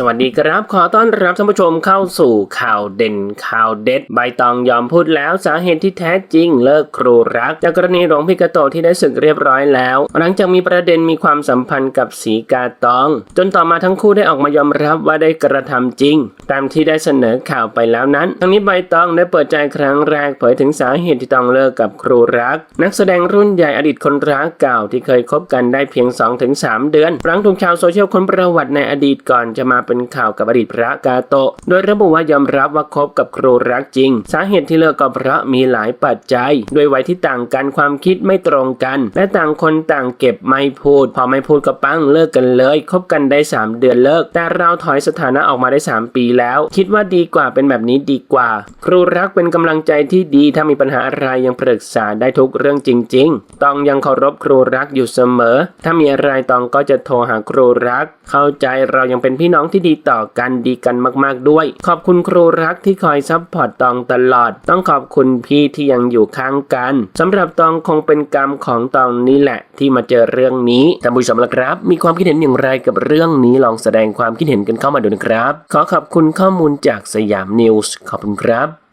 สวัสดีครับ ขอต้อนรับท่านผู้ชมเข้าสู่ข่าวเด่นข่าวเด็ด ใบตองยอมพูดแล้วสาเหตุที่แท้จริงเลิกครูรัก จากกรณีหลวงพิกาโตที่ได้ศึกเรียบร้อยแล้ว หลังจากมีประเด็นมีความสัมพันธ์กับสีกาตอง จนต่อมาทั้งคู่ได้ออกมายอมรับว่าได้กระทำจริง ตามที่ได้เสนอข่าวไปแล้วนั้นทั้งนี้ใบตองได้เปิดใจครั้งแรกเผยถึงสาเหตุที่ต้องเลิกกับครูรัก นักแสดงรุ่นใหญ่อดีตคนรักเก่าที่เคยคบกันได้เพียง 2-3 เดือนหลังถูกชาวโซเชียลค้นประวัติในอดีตก่อนจะมาเป็นข่าวกับอดีตพระกาโตะ โดยระบุว่ายอมรับว่าคบกับครูรักจริง สาเหตุที่เลิกก็เพราะมีหลายปัจจัย ด้วยวัยที่ต่างกันความคิดไม่ตรงกัน และต่างคนต่างเก็บไม่พูด พอไม่พูดก็ปั้งเลิกกันเลย คบกันได้ 3 เดือนเลิก แต่เราถอยสถานะออกมาได้ 3 ปีแล้ว คิดว่าดีกว่าเป็นแบบนี้ดีกว่า ครูรักเป็นกำลังใจที่ดีถ้ามีปัญหาอะไรยังปรึกษาได้ทุกเรื่องจริง ๆ ต้องยังเคารพครูรักอยู่เสมอ ถ้ามีอะไรตองก็จะโทรหาครูรัก เข้าใจเรายังเป็นพี่น้องที่ดีต่อกันดีกันมาก ๆด้วย ขอบคุณครูรักที่คอยซัพพอร์ตตองตลอด ต้องขอบคุณพี่ที่ยังอยู่ข้างกันสำหรับตองคงเป็นกรรมของตองนี่แหละ ที่มาเจอเรื่องนี้ท่านผู้ชมละครับ มีความคิดเห็นอย่างไรกับเรื่องนี้ลองแสดงความคิดเห็นกันเข้ามาดูนะครับ ขอขอบคุณข้อมูลจากสยามนิวส์ขอบคุณครับ